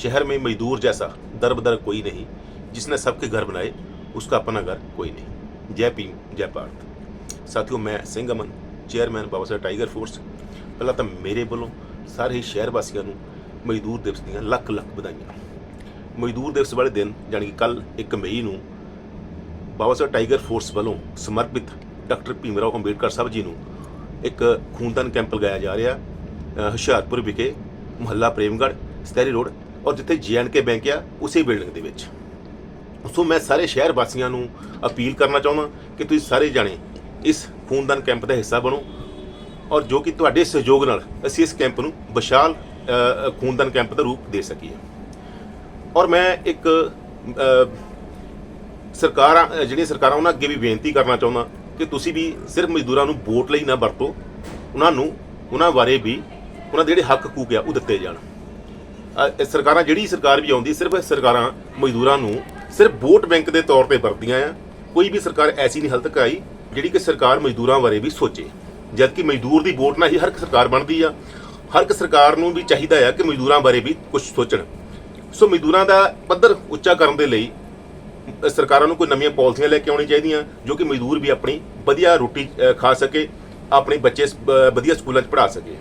शहर में मजदूर जैसा दर बदर कोई नहीं जिसने सबके घर बनाए उसका अपना घर कोई नहीं जय भीम जय ਭਾਰਤ ਸਾਥੀਓ ਮੈਂ Singh Aman chairman Baba Sahib tiger force ਪਹਿਲਾਂ ਤਾਂ ਮੇਰੇ ਵੱਲੋਂ ਸਾਰੇ ਹੀ ਸ਼ਹਿਰ ਵਾਸੀਆਂ ਨੂੰ ਮਜ਼ਦੂਰ ਦਿਵਸ ਦੀਆਂ ਲੱਖ ਲੱਖ ਵਧਾਈਆਂ ਮਜ਼ਦੂਰ ਦਿਵਸ ਵਾਲੇ ਦਿਨ ਯਾਨੀ ਕਿ ਕੱਲ 1 ਮਈ ਨੂੰ ਬਾਬਾ ਸਾਹਿਬ ਟਾਈਗਰ ਫੋਰਸ ਵੱਲੋਂ ਸਮਰਪਿਤ ਡਾਕਟਰ ਭੀਮਰਾਓ ਅੰਬੇਡਕਰ ਸਾਹਿਬ ਜੀ ਨੂੰ ਇੱਕ ਖੂਨਦਾਨ ਕੈਂਪ ਲਗਾਇਆ ਜਾ ਰਿਹਾ ਅ, ਹੁਸ਼ਿਆਰਪੁਰ ਵਿਖੇ ਮੁਹੱਲਾ ਪ੍ਰੇਮਗੜ੍ਹ ਸਤੈਰੀ ਰੋਡ ਔਰ ਜਿੱਥੇ ਜੀਐਨਕੇ ਬੈਂਕ ਆ, ਉਸੇ ਬਿਲਡਿੰਗ ਦੇ ਵਿੱਚ। ਸੋ ਮੈਂ ਸਾਰੇ ਸ਼ਹਿਰ ਵਾਸੀਆਂ ਨੂੰ ਅਪੀਲ ਕਰਨਾ ਚਾਹੁੰਦਾ ਕਿ ਤੁਸੀਂ ਸਾਰੇ ਜਾਣੇ ਇਸ ਖੂਨਦਾਨ ਕੈਂਪ ਦਾ ਹਿੱਸਾ ਬਣੋ ਔਰ ਜੋ ਕਿ ਤੁਹਾਡੇ ਸਹਿਯੋਗ ਨਾਲ ਅਸੀਂ ਇਸ ਕੈਂਪ ਨੂੰ ਵਿਸ਼ਾਲ ਖੂਨਦਾਨ ਕੈਂਪ ਦਾ ਰੂਪ ਦੇ ਸਕੀਏ। ਔਰ ਮੈਂ ਇੱਕ ਸਰਕਾਰਾਂ ਜਿਹੜੀਆਂ ਸਰਕਾਰਾਂ, ਉਹਨਾਂ ਅੱਗੇ ਵੀ ਬੇਨਤੀ ਕਰਨਾ ਚਾਹੁੰਦਾ ਕਿ ਤੁਸੀਂ ਵੀ ਸਿਰਫ ਮਜ਼ਦੂਰਾਂ ਨੂੰ ਵੋਟ ਲਈ ਨਾ ਵਰਤੋ, ਉਹਨਾਂ ਨੂੰ, ਉਹਨਾਂ ਬਾਰੇ ਵੀ, ਉਹਨਾਂ ਦੇ ਜਿਹੜੇ ਹੱਕ ਹਕੂਕ ਆ, ਉਹ ਦਿੱਤੇ ਜਾਣ। ਅ, ਸਰਕਾਰਾਂ ਜਿਹੜੀ ਸਰਕਾਰ ਵੀ ਆਉਂਦੀ ਸਿਰਫ ਸਰਕਾਰਾਂ ਮਜ਼ਦੂਰਾਂ ਨੂੰ ਸਿਰਫ ਵੋਟ ਬੈਂਕ ਦੇ ਤੌਰ ਤੇ ਵਰਤਦੀਆਂ ਆ। ਕੋਈ ਵੀ ਸਰਕਾਰ ਐਸੀ ਨਹੀਂ ਹਾਲ ਤੱਕ ਆਈ ਜਿਹੜੀ ਕਿ ਸਰਕਾਰ ਮਜ਼ਦੂਰਾਂ ਬਾਰੇ ਵੀ ਸੋਚੇ। ਜਦਕਿ ਮਜ਼ਦੂਰ ਦੀ ਵੋਟ ਨਾਲ ਹੀ ਹਰ ਇੱਕ ਸਰਕਾਰ ਬਣਦੀ ਆ। ਹਰ ਇੱਕ ਸਰਕਾਰ ਨੂੰ ਵੀ ਚਾਹੀਦਾ ਆ ਕਿ ਮਜ਼ਦੂਰਾਂ ਬਾਰੇ ਵੀ ਕੁਝ ਸੋਚਣ। ਸੋ ਮਜ਼ਦੂਰਾਂ ਦਾ ਪੱਧਰ ਉੱਚਾ ਕਰਨ ਦੇ ਲਈ ਸਰਕਾਰਾਂ ਨੂੰ ਕੋਈ ਨਵੀਆਂ ਪਾਲਿਸੀਆਂ ਲੈ ਕੇ ਆਉਣੀ ਚਾਹੀਦੀਆਂ ਜੋ ਕਿ ਮਜ਼ਦੂਰ ਵੀ ਆਪਣੀ ਵਧੀਆ ਰੋਟੀ ਅ, ਖਾ ਸਕੇ ਆਪਣੇ ਬੱਚੇ ਸ- ਅ, ਵਧੀਆ ਸਕੂਲਾਂ 'ਚ ਪੜ੍ਹਾ ਸਕੇ।